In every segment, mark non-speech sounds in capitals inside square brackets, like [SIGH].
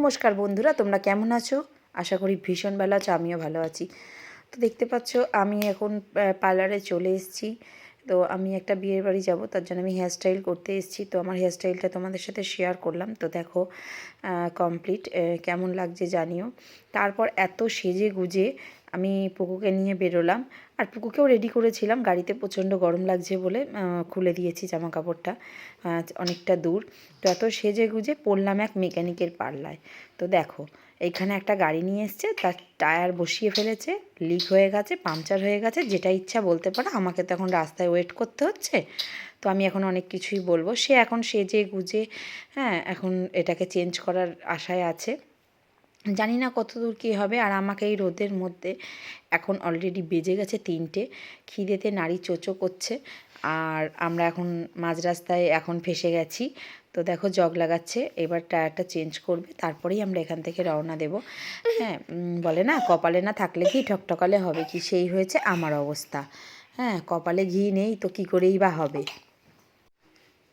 নমস্কার বন্ধুরা, তোমরা কেমন আছো? আশা করি ভীষণ ভালো আছো, আমিও ভালো আছি। তো দেখতে পাচ্ছ, আমি এখন পার্লারে চলে এসেছি। তো আমি একটা বিয়ের বাড়ি যাব, তার জন্য আমি হেয়ারস্টাইল করতে এসেছি। তো আমার হেয়ারস্টাইলটা তোমাদের সাথে শেয়ার করলাম। তো দেখো কমপ্লিট কেমন লাগছে জানিও। তারপর এত সেজে গুজে আমি পুকুকে নিয়ে বেরোলাম। আর পুকুকেও রেডি করেছিলাম। গাড়িতে প্রচণ্ড গরম লাগছে বলে খুলে দিয়েছি জামা কাপড়টা অনেকটা দূর। তো এত সেজে গুজে পড়লাম এক মেকানিকের পাল্লায়। তো দেখো এইখানে একটা গাড়ি নিয়ে এসছে, তার টায়ার বসিয়ে ফেলেছে লিক হয়ে গেছে পাংচার হয়ে গেছে, যেটা ইচ্ছা বলতে পারো, আমাকে তো এখন রাস্তায় ওয়েট করতে হচ্ছে। তো আমি এখন অনেক কিছুই বলব। সে এখন সেজে গুজে হ্যাঁ এখন এটাকে চেঞ্জ করার আশায় আছে। জানি না কত দূর কী হবে আর আমাকে এই রোদের মধ্যে এখন অলরেডি বেজে গেছে তিনটে। খিদেতে নাড়ি চোচো করছে আর আমরা এখন মাঝ রাস্তায় এখন ফেসে গেছি। তো দেখো জগ লাগাচ্ছে, এবার টায়ারটা চেঞ্জ করবে, তারপরেই আমরা এখান থেকে রওনা দেব। হ্যাঁ বলে না, কপালে না থাকলে কি ঠকঠকালে হবে কি? সেই হয়েছে আমার অবস্থা। হ্যাঁ কপালে ঘি নেই তো কি করেই বা হবে?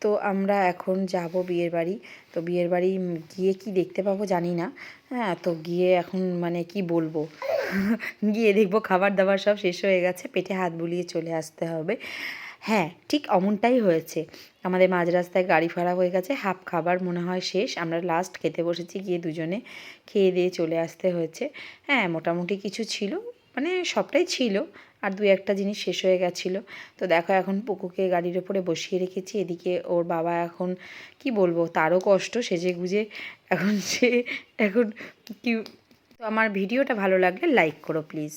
তো আমরা এখন যাব বিয়ের বাড়ি। তো বিয়ের বাড়ি গিয়ে কি দেখতে পাবো জানি না। হ্যাঁ তো গিয়ে এখন মানে কি বলব? [LAUGHS] গিয়ে দেখব খাবার দাবার সব শেষ হয়ে গেছে, পেটে হাত বুলিয়ে চলে আসতে হবে। হ্যাঁ ঠিক অমনটাই হয়েছে। আমাদের মাঝ রাস্তায় গাড়ি ভাড়া হয়ে গেছে, হাফ খাবার মনে হয় শেষ। আমরা লাস্ট খেতে বসেছি, গিয়ে দুজনে খেয়ে দিয়ে চলে আসতে হয়েছে। হ্যাঁ মোটামুটি কিছু ছিল। মানে সবটাই ছিল। আর দু একটা জিনিস শেষ হয়ে গেছিল। তো দেখো এখন পুকুকে গাড়ির ওপরে বসিয়ে রেখেছি। এদিকে ওর বাবা এখন কি বলব, তারও কষ্ট, সেজে গুজে এখন সে এখন কি তো আমার ভিডিওটা ভালো লাগলে লাইক করো, প্লিজ।